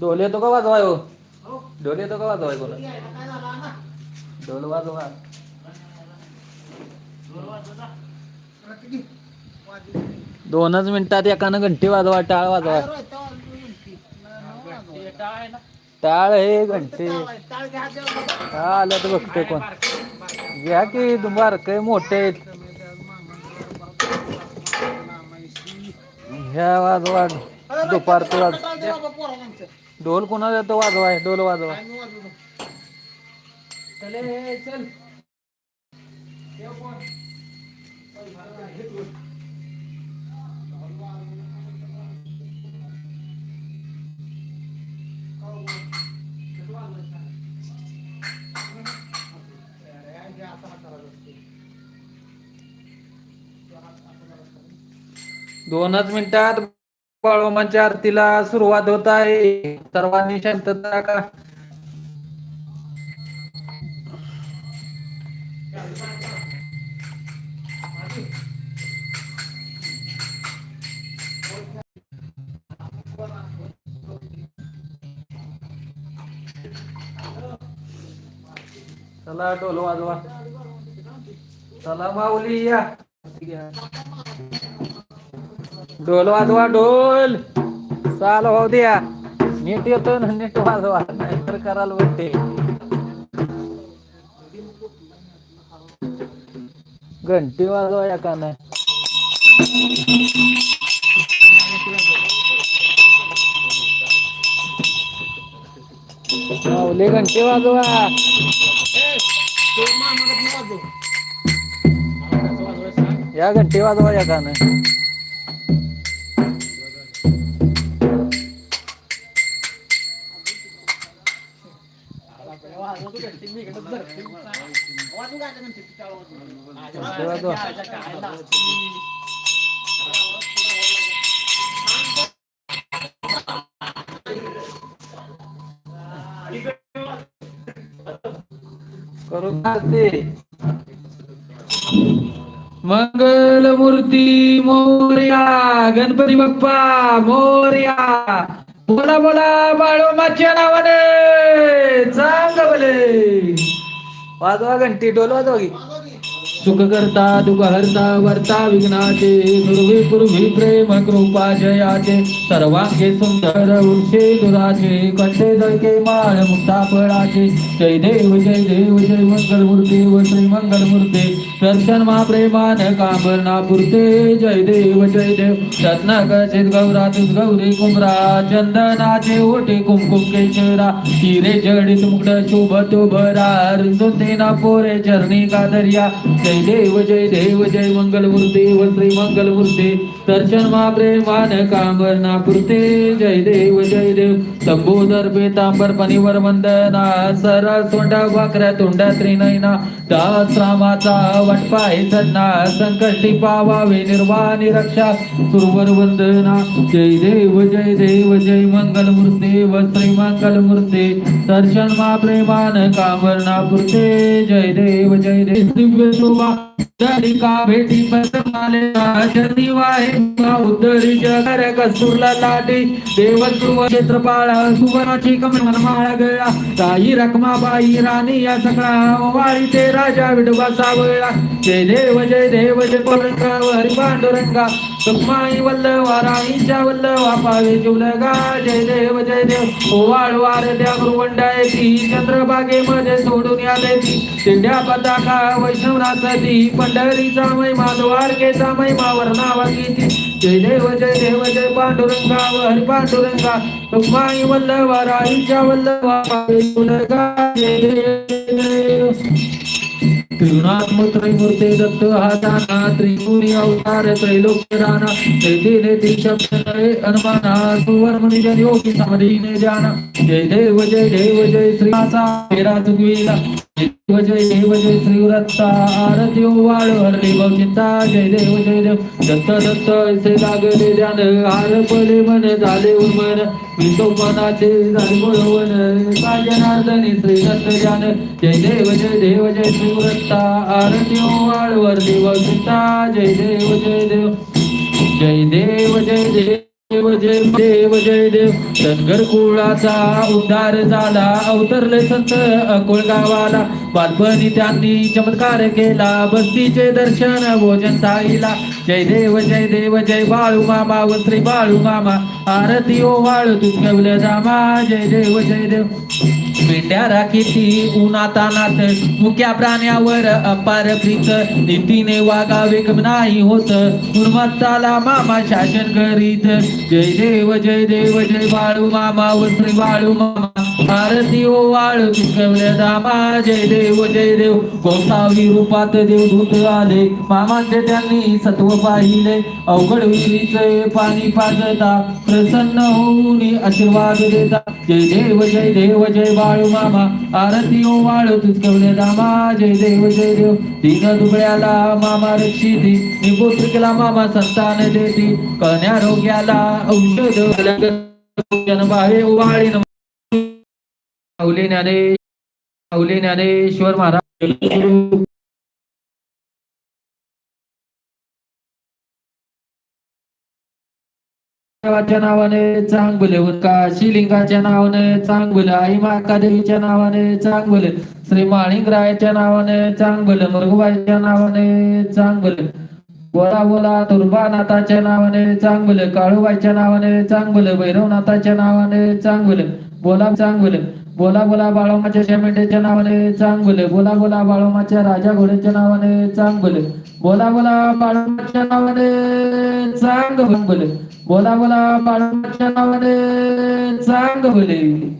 ढोल येतो का वाजवाय हो? ढोल येतो का वाजवाय कोणा? ना ढोल वाजवा? दोनच मिनिटात एकानं घंटी वाजवा टाळ वाजवा. टाळ हे घंटी? घ्या, आलं तर बघतोय कोण. घ्या की दुबार काय मोठे आहेत. ह्या वाजवा. दुपारचं वाज ढोल कोणाला येतो वाजवाय ढोल वाजवा. चल दोनच मिनिटात बाळोमांच्या आरतीला सुरुवात होत आहे. सर्वांनी शांतता का चला ढोल वाजवा. चला माऊली या. ढोल वाजवा ढोल. चाल होऊ द्या. नीट येतो ना नीट वाजवा. नाहीतर कराल वाटते घंटी वाजवा या का नाही माऊली घंटी वाजवा. या घंटी वाजवा या का नाही करू ते मंगलमूर्ती मोर्या गणपती बाप्पा मोर्या बोला बोला बाळोमाच्या नावाने. वाजवा घंटी डोल वाजवा की? वाजव की. सुख करता दुःख हरता वर्ता विघ्नाचे दुर्वी पूर्वी प्रेम कृपा जयाचे सर्वांगे सुंदर वृक्षे दुराचे कंठे जळके माळ मुक्ता फळाचे जय देव जय देव जय मंगल मूर्ती व श्री मंगल मूर्ती दर्शन मा प्रेमान कामना पुरते जय देव जय देव रत्न कचित गौरा तुझ गौरी कुमरा चंदनाचे ओटे कुमकुम केशरा हिरे जडित मुकड शुभ तो भरा रुंदून ना पोरे चरणी कादर्या जय देव जय देव जय मंगल मूर्ती व श्री मंगल मूर्ती दर्शन मा मान कामना पुरते जय देव जय देव. संबोधर पेतांबर पनिवर वंदना सरा सोंडा वाकऱ्या तोंडा त्रिनयना दास रामाचा वटपाय सन्ना संकष्टी पावावे निर्वाणी रक्षा सुरवर वंदना. जय देव जय देव जय मंगल मूर्ती व श्री मंगल मूर्ती दर्शन मा मान कामना पुरते जय देव जय देव. दिव्य शोभा दरिका भेटी पसमाले चरणी वाहे उद्धरी जगर कस्तुरला लाटे. देव ध्रुव क्षेत्रपाळ सुवर्णाची कमल माळा गळा. ताई रकमाबाई राणी या सगळा वाळी ते राजा विडवा सावळा. जय देव जय देव जय पौरंगा हरी पांडुरंगा. सुखमाई वल्लवा राणीच्या वल्लवा पावे जुलगा जय देव जय देव. ओवाळ वार त्या गुरुवंडायची चंद्रबागेमध्ये सोडून आले शिंड्या पताका वैष्णवनाथी पंढरीचा महिमा द्वारकेचा महिमा वर्णावा गीती जय देव जय देव जय पांडुरंगा हरि पांडुरंगा. रुक्माई वल्लवा राईच्या वल्लवा पावे तुलगा जय देव. जय त्रिगुणात्म त्रैमूर्ते दत्त हाताना त्रिपुरी अवतार त्रैलोक्य राणा नेती नेती शब्द नये सुवर्मणी जन योगी समधीने जाना. जय देव जय देव जय श्रीमाचा मेरा तुगवीला जय देव जय श्रीव्रता आरती वाळ हरली जय देव जय देव दत्त दत्त ऐसे लागले ध्यान हार मन झाले उमन श्री दत्त जय देव जय देव जय श्रीव्रता आरती वाळ जय देव जय देव जय देव जय देव देव जय देव जय देव. धनगर कुळाचा उद्धार झाला. अवतरले संत अकोळ गावाला. बालपणी त्यांनी चमत्कार केला. बस्तीचे दर्शन भोजन ताईला जय देव जय देव जय बाळू मामा वस्त्री बाळू मामा. आरती ओ वाळू तुझ्या जामा. जय देव जय देव. मेंढ्या किती उन्हातानात मुक्या प्राण्यावर अपार प्रीत. नीतीने वागावे नाही होत. गुणवत्ताला मामा शासन करीत. जय देव जय देव जय बाळू मामा व श्री बाळू मामा. भारती ओ वाळू तुझ्या दामा जय देव जय देव. गोसावी रूपात देवदूत आले. मामांचे त्यांनी सत्व पाहिले. अवघड विहिरीचे पाणी पाजता प्रसन्न होऊन आशीर्वाद देता. जय देव जय देव जय बाळू मामा. आरती ओ वाळ तुझकवले दामा जय देव जय देव. तीन दुबळ्याला मामा रक्षिती. निपुत्रिकेला मामा संतान देती. कन्या रोग्याला औषध जनबाहे उवाळीन माऊली ज्ञाने माऊली ज्ञानेश्वर महाराज देवाच्या नावाने चांगले काशी लिंगाच्या नावाने चांगलं आई माका देवीच्या नावाने चांगलं श्री माणिकरायाच्या नावाने चांगलं मरगुबाईच्या नावाने चांगलं बोला बोला तुर्बानाथाच्या नावाने चांगलं काळूबाईच्या नावाने चांगलं भैरवनाथाच्या नावाने चांगलं बोला चांगलं बोला बोला बाळोमाच्या शेमेंड्याच्या नावाने चांगलं बोला बोला बाळोमाच्या राजा घोड्याच्या नावाने चांगलं बोला बोला बाळोमाच्या नावाने बोले बोला बोला बाळोमाच्या नावाने चांगलं.